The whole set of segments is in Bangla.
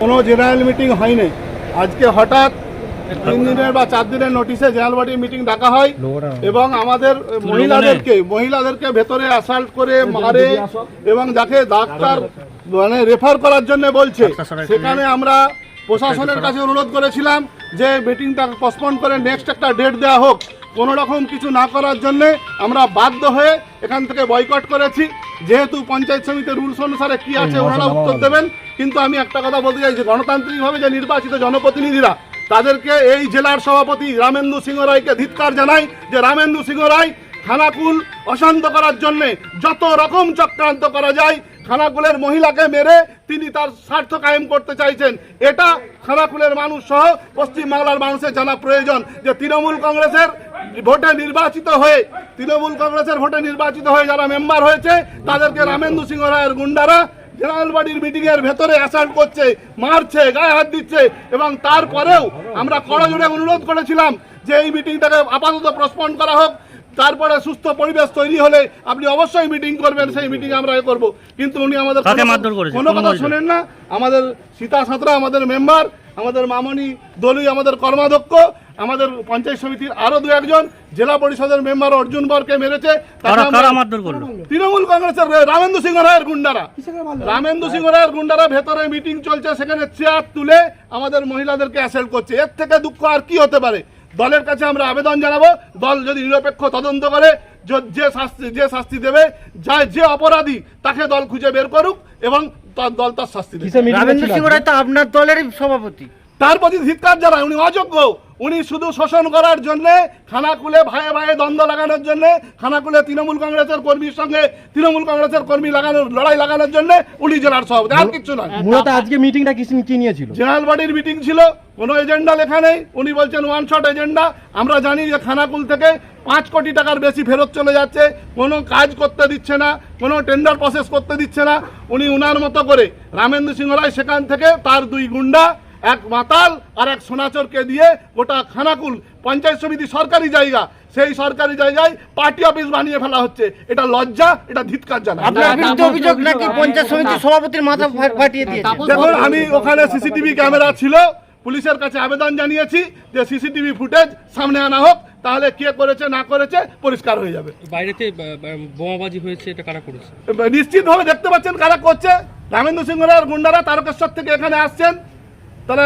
কোনো জেনারেল মিটিং হয়নি। আজকে হঠাৎ তিন দিনের বা চার দিনের নোটিশে জেনারেল বডি মিটিং ডাকা হয় এবং আমাদের মহিলাদেরকে মহিলাদেরকে ভেতরে অ্যাসাল্ট করে মারে এবং যাকে ডাক্তার মানে রেফার করার জন্য বলছে। সেখানে আমরা প্রশাসনের কাছে অনুরোধ করেছিলাম যে মিটিংটা পোস্টপোন করে নেক্সট একটা ডেট দেওয়া হোক। কোনো রকম কিছু না করার জন্য আমরা বাধ্য হয়ে এখান থেকে বয়কট করেছি। যেহেতু পঞ্চায়েত সমিতির রুলস অনুসারে কি আছে ওনারা উত্তর দেবেন। কিন্তু আমি একটা কথা বলতে চাই যে গণতান্ত্রিকভাবে যে নির্বাচিত জনপ্রতিনিধিরা তাদেরকে এই জেলার সভাপতি রামেন্দু সিংহ রায়কে ধিৎকার জানাই যে রামেন্দু সিংহ রায় খানাকুল অশান্ত করার জন্য যত রকম চক্রান্ত করা যায় খানাকুলের মহিলাকে মেরে তিনি তার স্বার্থ কায়েম করতে চাইছেন। এটা খানাকুলের মানুষ সহ পশ্চিমবাংলার মানুষের জানা প্রয়োজন যে তৃণমূল কংগ্রেসের ভোটে নির্বাচিত হয়ে তৃণমূল কংগ্রেসের ভোটে নির্বাচিত হয়ে যারা মেম্বার হয়েছে তাদেরকে রামেন্দু সিংহ রায়ের গুন্ডারা জেনারেল বাড়ির মিটিং এর ভেতরে অ্যাসাল্ট করছে মারছে গায়ে হাত দিচ্ছে এবং তারপরেও আমরা করজোড়ে অনুরোধ করেছিলাম যে এই মিটিংটাকে আপাতত প্রস্পন্ড করা হোক। তারপরে সুস্থ পরিবেশ তৈরি হলে আপনি অবশ্যই মিটিং করবেন সেই মিটিং আমরা করব। কিন্তু উনি আমাদের কোনো- কথা? শোনেন না। আমাদের সীতা সাঁতরা আমাদের মেম্বার আমাদের মামনি দলুই আমাদের কর্মাধ্যক্ষ আমাদের পঞ্চায়েত সমিতির আরও দু একজন জেলা পরিষদের মেম্বার অর্জুন বরকে মেরেছে। তৃণমূল কংগ্রেসের রামেন্দু সিংহ রায়ের গুন্ডারা। রামেন্দু সিংহ রায়ের গুন্ডারা ভেতরে মিটিং চলছে সেখানে চেয়ার তুলে আমাদের মহিলাদেরকে অ্যাসেল্ট করছে। এর থেকে দুঃখ আর কি হতে পারে? দলের কাছে আমরা আবেদন জানাব। দল যদি নিরপেক্ষ তদন্ত করে যে শাস্তি যে শাস্তি দেবে যা যে অপরাধী তাকে দল খুঁজে বের করুক এবং তার দল তার শাস্তি দেবে। রামেন্দ্র সিংহ রায় তো আপনার দলের সভাপতি। তার প্রতি ধিৎকার জানায় উনি অযোগ্য। উনি শুধু শোষণ করার জন্যে খানাকুলে ভাইয়ে ভাইয়ে দ্বন্দ্ব লাগানোর জন্য খানাকুলে তৃণমূল কংগ্রেসের কর্মীর সঙ্গে তৃণমূল কংগ্রেসের কর্মী লাগানোর লড়াই লাগানোর জন্য উনি জেলার সভাপতি। আর কিছু নয়। মূলত আজকে মিটিংটা কি কি নিয়েছিল? জেনারেল বডির মিটিং ছিল কোনো এজেন্ডা লেখা নেই। উনি বলছেন ওয়ান শট এজেন্ডা আমরা জানি যে খানাকুল থেকে পাঁচ কোটি টাকার বেশি ফেরত চলে যাচ্ছে। কোনো কাজ করতে দিচ্ছে না কোনো টেন্ডার প্রসেস করতে দিচ্ছে না। উনি উনার মতো করে রামেন্দ্র সিংহ রায় সেখান থেকে তার দুই গুন্ডা এক মাতাল আর এক সোনাচরকে দিয়ে গোটা খানাকুল পঞ্চায়েত সমিতি সরকারি জায়গা সেই সরকারি জায়গায় পার্টি অফিস বানিয়ে ফেলা হচ্ছে। এটা লজ্জা এটা ধিৎকার জানা অভিযোগ নাকি পঞ্চায়েত সমিতির সভাপতির মাথা ফাটিয়ে দিয়েছে। দেখুন আমি ওখানে সিসিটিভি ক্যামেরা ছিল পুলিশের কাছে আবেদন জানিয়েছি যে সিসিটিভি ফুটেজ সামনে আনা হোক তাহলে কে করেছে না করেছে পরিষ্কার হয়ে যাবে। বাইরেতে বোমাবাজি হয়েছে এটা কারা করেছে? নিশ্চিতভাবে দেখতে পাচ্ছেন কারা করছে। রামেন্দ্র সিংহ গুন্ডারা তারকেশ্বর থেকে এখানে আসছেন। তারা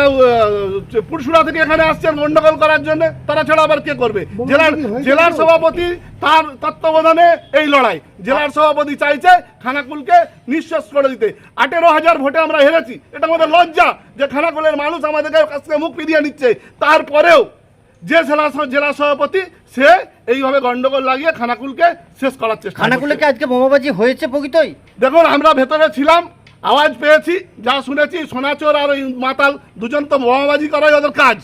পুরসুরা থেকে এখানে আসছেন গন্ডগোল করার জন্য তারা ছাড়া আবার কে করবে? জেলার জেলার সভাপতি তার তত্ত্বাবধানে এই লড়াই। জেলার সভাপতি চাইছে খানাকুলকে নিঃশ্বাস করে দিতে। আঠেরো হাজার ভোটে আমরা হেরেছি। এটা আমাদের লজ্জা যে খানাকুলের মানুষ আমাদের কাছ থেকে মুখ ফিরিয়ে নিচ্ছে। তারপরেও যে জেলা জেলা সভাপতি সে এইভাবে গন্ডগোল লাগিয়ে খানাকুলকে শেষ করার চেষ্টা করছে। খানাকুলে কি আজকে বোমাবাজি হয়েছে প্রকৃতই? দেখুন আমরা ভেতরে ছিলাম আওয়াজ পেয়েছি যা শুনেছি সোনাচোর আর ওই মাতাল দুজন তো বোমাবাজি করাই ওদের কাজ।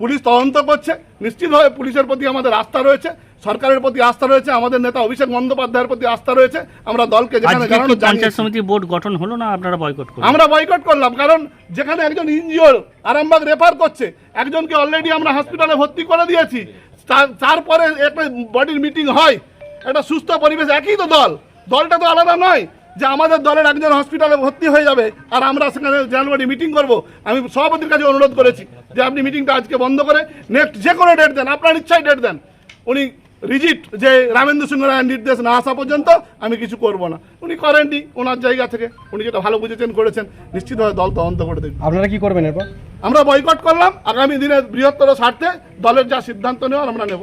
পুলিশ তদন্ত করছে নিশ্চিতভাবে পুলিশের প্রতি আমাদের আস্থা রয়েছে সরকারের প্রতি আস্থা রয়েছে আমাদের নেতা অভিষেক বন্দ্যোপাধ্যায়ের প্রতি আস্থা রয়েছে আমরা দলকে যেখানে পঞ্চায়েত সমিতি বোর্ড গঠন হলো না আপনারা বয়কট করলেন? আমরা বয়কট করলাম কারণ যেখানে একজন ইনজিওর আরামবাগ রেফার করছে একজনকে অলরেডি আমরা হসপিটালে ভর্তি করে দিয়েছি। তারপরে একটা বডির মিটিং হয় একটা সুস্থ পরিবেশ একই তো দল দলটা তো আলাদা নয়। যে আমাদের দলের একজন হসপিটালে ভর্তি হয়ে যাবে আর আমরা সেখানে জানুয়ারি মিটিং করব আমি সভাপতির কাছে অনুরোধ করেছি যে আপনি মিটিংটা আজকে বন্ধ করে নেক্সট যে কোনো ডেট দেন আপনার ইচ্ছায় ডেট দেন। উনি রিজিট যে রামেন্দ্র সিংহ রায়ের নির্দেশ না আসা পর্যন্ত আমি কিছু করব না। উনি করেননি ওনার জায়গা থেকে উনি যেটা ভালো বুঝেছেন করেছেন নিশ্চিতভাবে দল তদন্ত করে দেবেন আপনারা কি করবেন এরপর? আমরা বয়কট করলাম আগামী দিনের বৃহত্তর স্বার্থে দলের যা সিদ্ধান্ত নেওয়ার আমরা নেব।